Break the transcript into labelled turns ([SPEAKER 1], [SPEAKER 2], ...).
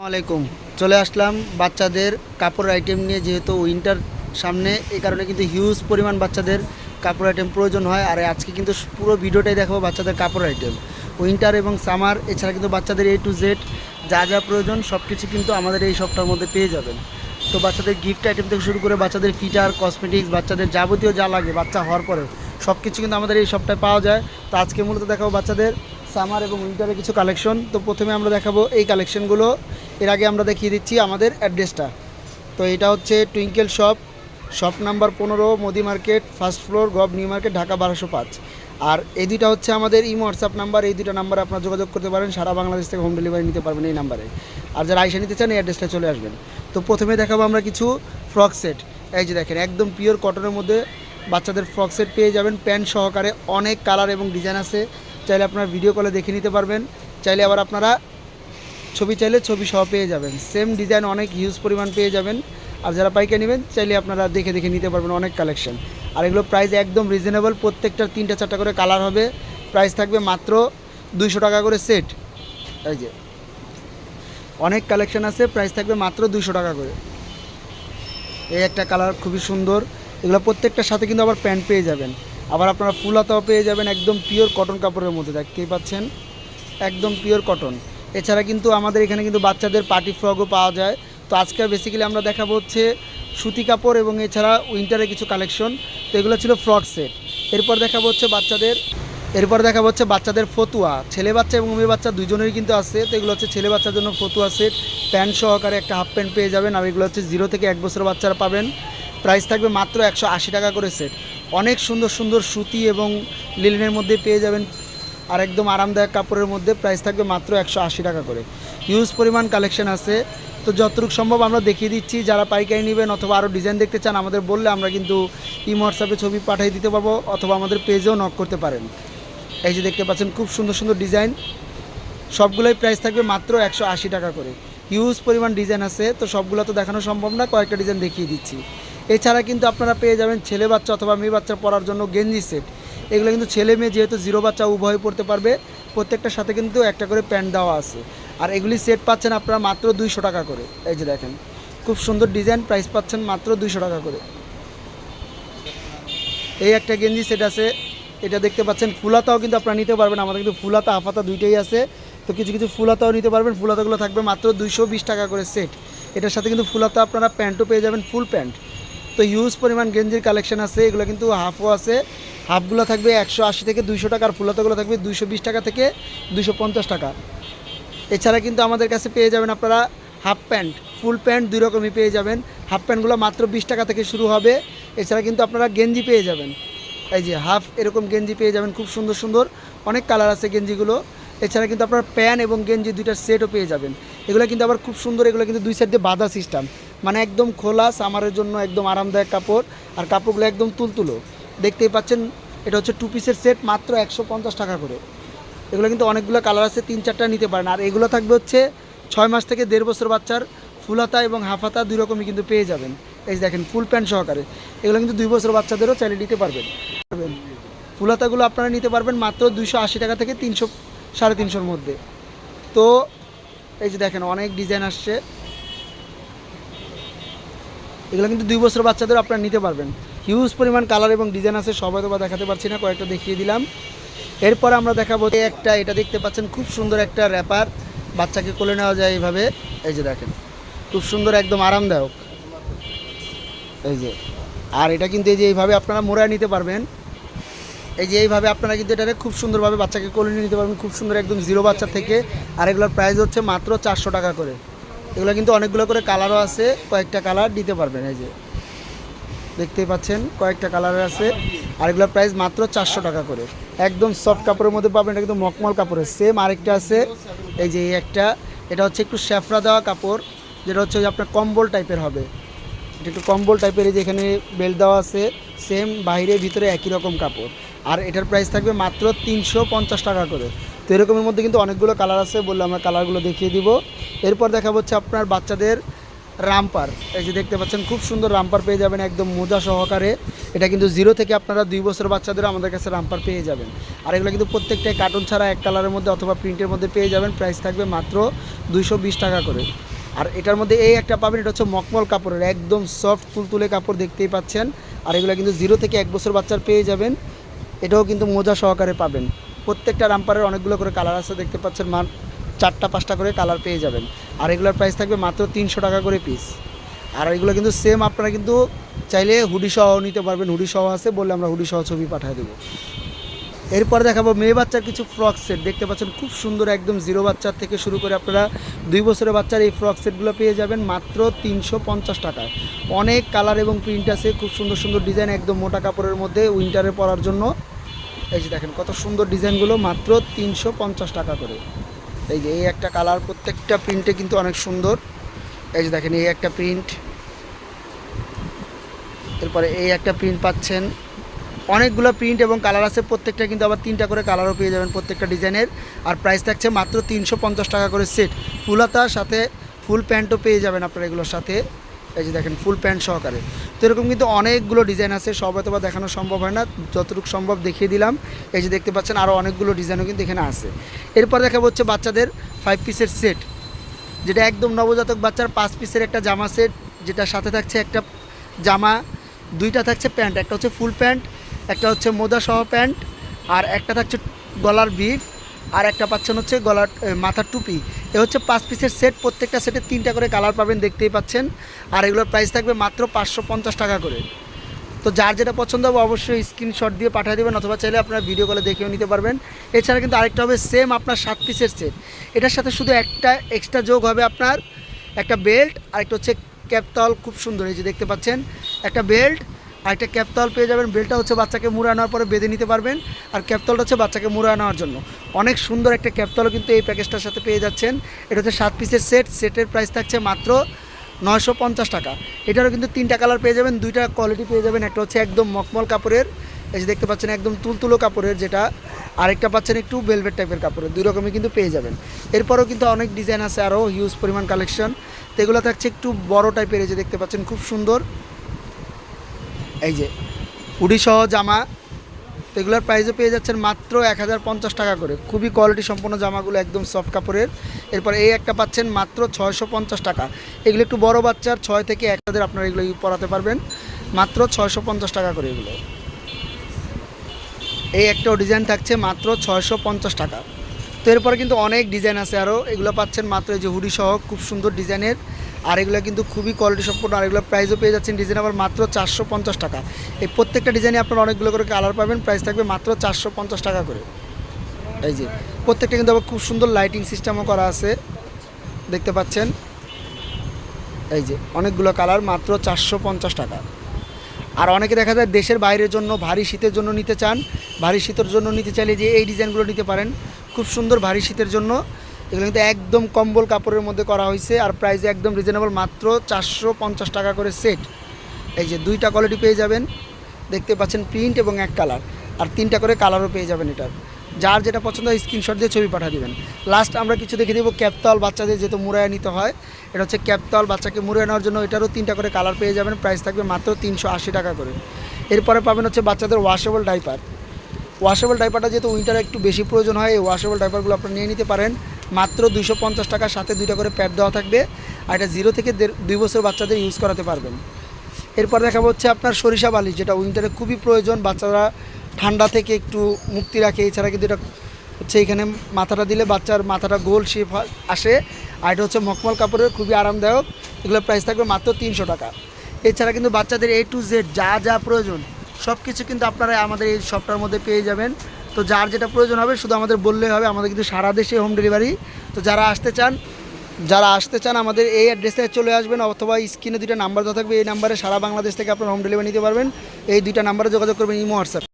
[SPEAKER 1] আলাইকুম। চলে আসলাম বাচ্চাদের কাপড় আইটেম নিয়ে, যেহেতু উইন্টার সামনে, এই কারণে কিন্তু হিউজ পরিমাণ বাচ্চাদের কাপড় আইটেম প্রয়োজন হয়। আর আজকে কিন্তু পুরো ভিডিওটাই দেখাবো বাচ্চাদের কাপড় আইটেম উইন্টার এবং সামার এছাড়া কিন্তু বাচ্চাদের এ টু জেড যা যা প্রয়োজন সব কিছু কিন্তু আমাদের এই সপ্তাহের মধ্যে পেয়ে যাবেন। তো বাচ্চাদের গিফট আইটেম থেকে শুরু করে বাচ্চাদের ফিটার কসমেটিক্স বাচ্চাদের যাবতীয় যা লাগে, বাচ্চা হওয়ার পরে সব কিছু কিন্তু আমাদের এই সপ্তাহে পাওয়া যায়। তো আজকে মূলত দেখাবো বাচ্চাদের সামার এবং উইন্টারের কিছু কালেকশন। তো প্রথমে আমরা দেখাবো এই কালেকশনগুলো। এর আগে আমরা দেখিয়ে দিচ্ছি আমাদের অ্যাড্রেসটা। তো এটা হচ্ছে টুইঙ্কেল শপ শপ নাম্বার পনেরো, Modi market first floor gov, new market, Dhaka বারোশো পাঁচ। আর এই দুইটা হচ্ছে আমাদের ইমো, হোয়াটসঅ্যাপ নাম্বার। এই দুইটা নাম্বারে আপনারা যোগাযোগ করতে পারেন। সারা বাংলাদেশ থেকে হোম ডেলিভারি নিতে পারবেন এই নাম্বারে। আর যারা আইসা নিতে চান, এই অ্যাড্রেসটা চলে আসবেন। তো প্রথমে দেখাবো আমরা কিছু ফ্রক সেট এই যে দেখেন, একদম পিওর কটনের মধ্যে বাচ্চাদের ফ্রক সেট পেয়ে যাবেন। প্যান্ট সহকারে অনেক কালার এবং ডিজাইন আছে। চাইলে আপনারা ভিডিও কলে দেখে নিতে পারবেন। চাইলে আবার আপনারা ছবি চাইলে ছবি সহ পেয়ে যাবেন। সেম ডিজাইন অনেক হিউজ পরিমাণ পেয়ে যাবেন। আর যারা পাইকারি নেবেন, চাইলে আপনারা দেখে দেখে নিতে পারবেন অনেক কালেকশন আর এগুলো প্রাইস একদম রিজনেবল প্রত্যেকটার তিনটা চারটা করে কালার হবে। প্রাইস থাকবে মাত্র দুইশো টাকা করে সেট এই যে, অনেক কালেকশন আছে প্রাইস থাকবে মাত্র দুইশো টাকা করে। এই একটা কালার খুবই সুন্দর। এগুলো প্রত্যেকটার সাথে কিন্তু আবার প্যান্ট পেয়ে যাবেন। আবার আপনারা ফুল হাতাও পেয়ে যাবেন একদম পিওর কটন কাপড়ের মধ্যে। দেখতেই পাচ্ছেন? একদম পিওর কটন এছাড়া কিন্তু আমাদের এখানে কিন্তু বাচ্চাদের পার্টি ফ্রকও পাওয়া যায়। তো আজকে বেসিক্যালি আমরা দেখাবো হচ্ছে সুতি কাপড় এবং এছাড়া উইন্টারের কিছু কালেকশন তো এগুলো ছিল ফ্রক সেট এরপর দেখাবো হচ্ছে বাচ্চাদের, এরপর দেখাবো হচ্ছে বাচ্চাদের ফতুয়া। ছেলে বাচ্চা এবং মেয়ে বাচ্চা দুজনেরই কিন্তু আছে। তো এগুলো হচ্ছে ছেলে বাচ্চার জন্য ফতুয়া সেট প্যান্ট সহকারে একটা হাফ প্যান্ট পেয়ে যাবেন। আর এগুলো হচ্ছে জিরো থেকে এক বছর বাচ্চারা পাবেন। প্রাইস থাকবে মাত্র একশো আশি টাকা করে সেট অনেক সুন্দর সুন্দর সুতি এবং লিলেনের মধ্যে পেয়ে যাবেন আর একদম আরামদায়ক কাপড়ের মধ্যে প্রাইস থাকবে মাত্র একশো আশি টাকা করে। হিউজ পরিমাণ কালেকশন আছে। তো যতটুকু সম্ভব আমরা দেখিয়ে দিচ্ছি। যারা পাইকারি নেবেন অথবা আরও ডিজাইন দেখতে চান, আমাদের বললে আমরা কিন্তু ইম হোয়াটসঅ্যাপে ছবি পাঠিয়ে দিতে পারব অথবা আমাদের পেজেও নক করতে পারেন। এই যে দেখতে পাচ্ছেন, খুব সুন্দর সুন্দর ডিজাইন সবগুলোই প্রাইস থাকবে মাত্র একশো আশি টাকা করে। হিউজ পরিমাণ ডিজাইন আছে। তো সবগুলো তো দেখানো সম্ভব না, কয়েকটা ডিজাইন দেখিয়ে দিচ্ছি। এছাড়া কিন্তু আপনারা পেয়ে যাবেন ছেলে বাচ্চা অথবা মেয়ে বাচ্চা পরার জন্য গেঞ্জি সেট। এগুলো কিন্তু ছেলে মেয়ে যেহেতু জিরো বাচ্চা উভয় পড়তে পারবে, প্রত্যেকটার সাথে কিন্তু একটা করে প্যান্ট দেওয়া আছে। আর এগুলি সেট পাচ্ছেন আপনারা মাত্র দুইশো টাকা করে। এই যে দেখেন, খুব সুন্দর ডিজাইন, প্রাইস পাচ্ছেন মাত্র দুইশো টাকা করে। এই একটা গেঞ্জি সেট আছে, এটা দেখতে পাচ্ছেন ফুলাতাও কিন্তু আপনারা নিতে পারবেন, আমাদের কিন্তু ফুলাতা, আফাতা দুইটাই আছে। তো কিছু কিছু ফুলাতাও নিতে পারবেন, ফুলাতাগুলো থাকবে মাত্র দুইশো বিশ টাকা করে সেট। এটার সাথে কিন্তু ফুলাতা আপনারা প্যান্টও পেয়ে যাবেন, ফুল প্যান্ট। তো হিউজ পরিমাণ গেঞ্জির কালেকশন আছে, এগুলো কিন্তু হাফও আছে। হাফগুলো থাকবে একশো আশি থেকে দুইশো টাকার ফুলাতাগুলো থাকবে দুইশো বিশ টাকা থেকে দুইশো পঞ্চাশ টাকা। এছাড়া কিন্তু আমাদের কাছে পেয়ে যাবেন আপনারা হাফ প্যান্ট ফুল প্যান্ট দুই রকমই পেয়ে যাবেন। হাফ প্যান্টগুলো মাত্র বিশ টাকা থেকে শুরু হবে। এছাড়া কিন্তু আপনারা গেঞ্জি পেয়ে যাবেন। এই যে হাফ এরকম গেঞ্জি পেয়ে যাবেন, খুব সুন্দর সুন্দর। অনেক কালার আছে গেঞ্জিগুলো। এছাড়া কিন্তু আপনার প্যান্ট এবং গেঞ্জি দুইটার সেটও পেয়ে যাবেন। এগুলো কিন্তু আবার খুব সুন্দর, এগুলো কিন্তু দুই সাইড দিয়ে বাঁধা সিস্টেম মানে একদম খোলা সামারের জন্য একদম আরামদায়ক কাপড়। আর কাপড়গুলো একদম তুলতুলো। দেখতেই পাচ্ছেন, এটা হচ্ছে টু পিসের সেট মাত্র একশো পঞ্চাশ টাকা করে। এগুলো কিন্তু অনেকগুলো কালার আছে, তিন চারটা নিতে পারেন। আর এগুলো থাকবে হচ্ছে ছয় মাস থেকে দেড় বছর বাচ্চার ফুলাতা এবং হাফাতা দুই রকমই কিন্তু পেয়ে যাবেন। এই দেখেন ফুল প্যান্ট সহকারে। এগুলো কিন্তু দুই বছর বাচ্চাদেরও চাইলে নিতে পারবেন। ফুলাতাগুলো আপনারা নিতে পারবেন মাত্র দুইশো আশি টাকা থেকে তিনশো, সাড়ে তিনশোর মধ্যে। তো, এই যে দেখেন, অনেক ডিজাইন আসছে। এগুলো কিন্তু দুই বছর বাচ্চাদের আপনারা নিতে পারবেন। হিউজ পরিমাণ কালার এবং ডিজাইন আছে, সবাই তো দেখাতে পারছি না, কয়েকটা দেখিয়ে দিলাম। এরপর আমরা দেখাবো এই একটা, এটা দেখতে পাচ্ছেন, খুব সুন্দর একটা র্যাপার বাচ্চাকে কোলে নেওয়া যায় এইভাবে। এই যে দেখেন, খুব সুন্দর, একদম আরামদায়ক। এই যে, আর এটা কিন্তু এই যে এইভাবে আপনারা মোড়ায় নিতে পারবেন। এই যে এইভাবে আপনারা কিন্তু এটাকে খুব সুন্দরভাবে বাচ্চাকে কোলে নিয়ে নিতে পারবেন। খুব সুন্দর, একদম জিরো বাচ্চা থেকে। আর এগুলোর প্রাইস হচ্ছে মাত্র চারশো টাকা করে। এগুলো কিন্তু অনেকগুলো করে কালারও আছে, কয়েকটা কালার দিতে পারবেন, এই যে। দেখতেই পাচ্ছেন, কয়েকটা কালারের আছে আর এগুলোর প্রাইস মাত্র চারশো টাকা করে। একদম সফট কাপড়ের মধ্যে পাবেন, এটা কিন্তু মকমল কাপড়ের। সেম আরেকটা আছে, এই যে একটা, এটা হচ্ছে একটু শ্যাফরা দেওয়া কাপড়, যেটা হচ্ছে আপনার কম্বল টাইপের হবে। এটা একটু কম্বল টাইপের এই যে এখানে বেল্ট দেওয়া আছে সেম বাইরে, ভিতরে একই রকম কাপড়। আর এটার প্রাইস থাকবে মাত্র তিনশো পঞ্চাশ টাকা করে। তো এরকমের মধ্যে কিন্তু অনেকগুলো কালার আছে, বললে আমরা কালারগুলো দেখিয়ে দিব। এরপর দেখা হচ্ছে আপনার বাচ্চাদের রামপার। এই যে দেখতে পাচ্ছেন, খুব সুন্দর রামপার পেয়ে যাবেন, একদম মোজা সহকারে। এটা কিন্তু জিরো থেকে আপনারা দুই বছর বাচ্চাদের আমাদের কাছে রামপার পেয়ে যাবেন। আর এগুলো কিন্তু প্রত্যেকটাই কার্টুন ছাড়া এক কালারের মধ্যে অথবা প্রিন্টের মধ্যে পেয়ে যাবেন। প্রাইস থাকবে মাত্র দুইশো বিশ টাকা করে। আর এটার মধ্যে এই একটা পাবেন, এটা হচ্ছে মকমল কাপড়ের, একদম সফট তুলতুলে কাপড় দেখতেই পাচ্ছেন। আর এগুলো কিন্তু জিরো থেকে এক বছর বাচ্চার পেয়ে যাবেন। এটাও কিন্তু মোজা সহকারে পাবেন। প্রত্যেকটা রামপারের অনেকগুলো করে কালার আছে, দেখতে পাচ্ছেন মান, চারটা, পাঁচটা করে কালার পেয়ে যাবেন। আর এগুলোর প্রাইস থাকবে মাত্র তিনশো টাকা করে পিস আর এগুলো কিন্তু সেম আপনারা কিন্তু চাইলে হুডি সহ নিতে পারবেন। হুডি সহ আছে বললে আমরা হুডি সহ ছবি পাঠিয়ে দেবো। এরপর দেখাবো মেয়ে বাচ্চার কিছু ফ্রক সেট দেখতে পাচ্ছেন খুব সুন্দর একদম জিরো বাচ্চার থেকে শুরু করে আপনারা দুই বছরের বাচ্চার এই ফ্রক সেটগুলো পেয়ে যাবেন মাত্র তিনশো পঞ্চাশ টাকায় অনেক কালার এবং প্রিন্ট আছে, খুব সুন্দর সুন্দর ডিজাইন একদম মোটা কাপড়ের মধ্যে উইন্টারে পরার জন্য। এই যে দেখেন কত সুন্দর ডিজাইনগুলো, মাত্র তিনশো পঞ্চাশ টাকা করে। এই যে এই একটা কালার, প্রত্যেকটা প্রিন্টে কিন্তু অনেক সুন্দর। এই যে দেখেন, এই একটা প্রিন্ট এরপরে এই একটা প্রিন্ট পাচ্ছেন। অনেকগুলো প্রিন্ট এবং কালার আছে, প্রত্যেকটা কিন্তু আবার তিনটা করে কালারও পেয়ে যাবেন প্রত্যেকটা ডিজাইনের। আর প্রাইস থাকছে মাত্র তিনশো পঞ্চাশ টাকা করে সেট ফুলাতার সাথে ফুল প্যান্টও পেয়ে যাবেন আপনারা এগুলোর সাথে। এই যে দেখেন ফুল প্যান্ট সহকারে। তো এরকম কিন্তু অনেকগুলো ডিজাইন আছে, সব হয়তো বা দেখানো সম্ভব হয় না, যতটুকু সম্ভব দেখিয়ে দিলাম। এই যে দেখতে পাচ্ছেন আরও অনেকগুলো ডিজাইনও কিন্তু এখানে আছে। এরপর দেখাবো হচ্ছে বাচ্চাদের ফাইভ পিসের সেট যেটা একদম নবজাতক বাচ্চার পাঁচ পিসের একটা জামা সেট যেটা সাথে থাকছে একটা জামা, দুইটা থাকছে প্যান্ট একটা হচ্ছে ফুল প্যান্ট একটা হচ্ছে মোদা সহ প্যান্ট আর একটা থাকছে গলার বিফ, আর একটা পাচ্ছেন হচ্ছে গলার মাথার টুপি। এ হচ্ছে পাঁচ পিসের সেট, প্রত্যেকটা সেটে তিনটা করে কালার পাবেন, দেখতেই পাচ্ছেন। আর এগুলোর প্রাইস থাকবে মাত্র পাঁচশো পঞ্চাশ টাকা করে। তো যার যেটা পছন্দ হবে অবশ্যই স্ক্রিনশট দিয়ে পাঠিয়ে দেবেন, অথবা চাইলে আপনারা ভিডিও কলে দেখেও নিতে পারবেন। এছাড়া কিন্তু আরেকটা হবে সেম আপনার সাত পিসের সেট এটার সাথে শুধু একটা এক্সট্রা যোগ হবে আপনার একটা বেল্ট আর একটা হচ্ছে ক্যাপতল খুব সুন্দর, এই যে দেখতে পাচ্ছেন। একটা বেল্ট আর একটা ক্যাপতল পেয়ে যাবেন। বেলটা হচ্ছে বাচ্চাকে মুড়ে আনার পরে বেঁধে নিতে পারবেন। আর ক্যাপতলটা হচ্ছে বাচ্চাকে মুড়ে আনার জন্য। অনেক সুন্দর একটা ক্যাপতলও কিন্তু এই প্যাকেজটার সাথে পেয়ে যাচ্ছেন। এটা হচ্ছে সাত পিসের সেট। সেটের প্রাইস থাকছে মাত্র নয়শো পঞ্চাশ টাকা। এটারও কিন্তু তিনটা কালার পেয়ে যাবেন। দুইটা কোয়ালিটি পেয়ে যাবেন। একটা হচ্ছে একদম মকমল কাপড়ের। এই যে দেখতে পাচ্ছেন, একদম তুলতুলো কাপড়ের যেটা। আরেকটা পাচ্ছেন একটু বেলভেট টাইপের কাপড়ের। দুই রকমই কিন্তু পেয়ে যাবেন। এরপরও কিন্তু অনেক ডিজাইন আছে আরও। হিউজ পরিমাণ কালেকশন তো এগুলো থাকছে একটু বড় টাইপের এই যে দেখতে পাচ্ছেন, খুব সুন্দর। এই যে উডি সহ জামা এগুলোর প্রাইসও পেয়ে যাচ্ছেন মাত্র এক হাজার পঞ্চাশ টাকা করে। খুবই কোয়ালিটি সম্পন্ন জামাগুলো একদম সফট কাপড়ের। এরপর এই একটা পাচ্ছেন মাত্র ছয়শো পঞ্চাশ টাকা। এগুলো একটু বড় বাচ্চার, ছয় থেকে এক হাজার আপনারা এগুলো পরাতে পারবেন। মাত্র ছয়শো পঞ্চাশ টাকা করে এগুলো। এই একটা ডিজাইন থাকছে মাত্র ছয়শো পঞ্চাশ টাকা। তো এরপরে কিন্তু অনেক ডিজাইন আছে আরও এগুলো পাচ্ছেন মাত্র এই যে হুডি সহ খুব সুন্দর ডিজাইনের আর এগুলো কিন্তু খুবই কোয়ালিটি সম্পূর্ণ আর এগুলো প্রাইসও পেয়ে যাচ্ছেন। ডিজাইন আবার মাত্র চারশো পঞ্চাশ টাকা। এই প্রত্যেকটা ডিজাইনে আপনারা অনেকগুলো করে কালার পাবেন প্রাইস থাকবে মাত্র চারশো পঞ্চাশ টাকা করে। এই যে, প্রত্যেকটা কিন্তু আবার খুব সুন্দর লাইটিং সিস্টেমও করা আছে। দেখতে পাচ্ছেন? এই যে, অনেকগুলো কালার মাত্র চারশো পঞ্চাশ টাকা। আর অনেকে দেখা যায় দেশের বাইরের জন্য, ভারী শীতের জন্য নিতে চান। ভারী শীতের জন্য নিতে চাইলে যে এই ডিজাইনগুলো নিতে পারেন। খুব সুন্দর ভারী শীতের জন্য। এগুলো কিন্তু একদম কম্বল কাপড়ের মধ্যে করা হয়েছে আর প্রাইসে একদম রিজনেবল মাত্র চারশো পঞ্চাশ টাকা করে সেট এই যে দুইটা কোয়ালিটি পেয়ে যাবেন, দেখতে পাচ্ছেন প্রিন্ট এবং এক কালার আর তিনটা করে কালারও পেয়ে যাবেন এটার। যার যেটা পছন্দ হয় স্ক্রিনশট দিয়ে ছবি পাঠিয়ে দেবেন। লাস্ট আমরা কিছু দেখে দেবো ক্যাপতল বাচ্চাদের যেহেতু মুড়ায় নিতে হয়, এটা হচ্ছে ক্যাপতল বাচ্চাকে মুড়ে নেওয়ার জন্য এটারও তিনটা করে কালার পেয়ে যাবেন। প্রাইস থাকবে মাত্র তিনশো আশি টাকা করে। এরপরে পাবেন হচ্ছে বাচ্চাদের ওয়াশেবল ডাইপার ওয়াশেবল ডাইপারটা যেহেতু উইন্টারে একটু বেশি প্রয়োজন হয়, এই ওয়াশেবল ডাইপারগুলো আপনারা নিয়ে নিতে পারেন। মাত্র দুশো পঞ্চাশ টাকার সাথে দুইটা করে প্যাড দেওয়া থাকবে আর এটা জিরো থেকে দুই বছর বাচ্চাদের ইউজ করাতে পারবেন। এরপর দেখা হচ্ছে আপনার সরিষা বালি, যেটা উইন্টারে খুবই প্রয়োজন, বাচ্চারা ঠান্ডা থেকে একটু মুক্তি রাখে। এছাড়া কিন্তু এটা হচ্ছে এখানে মাথাটা দিলে বাচ্চার মাথাটা গোল শেপ আসে। আর এটা হচ্ছে মখমল কাপড়ের, খুবই আরামদায়ক। এগুলোর প্রাইস থাকবে মাত্র তিনশো টাকা। এছাড়া কিন্তু বাচ্চাদের এ টু জেড যা যা প্রয়োজন সব কিছু কিন্তু আপনারা আমাদের এই শপটার মধ্যে পেয়ে যাবেন। তো যার যেটা প্রয়োজন হবে, শুধু আমাদের বললেই হবে, আমাদের কিন্তু সারা দেশে হোম ডেলিভারি তো যারা আসতে চান, যারা আসতে চান, আমাদের এই অ্যাড্রেসে চলে আসবেন, অথবা স্ক্রিনে দুইটা নাম্বার দেওয়া থাকবে, এই নাম্বারে সারা বাংলাদেশ থেকে আপনারা হোম ডেলিভারি নিতে পারবেন। এই দুইটা নাম্বারে যোগাযোগ করবেন ইমো হোয়াটসঅ্যাপ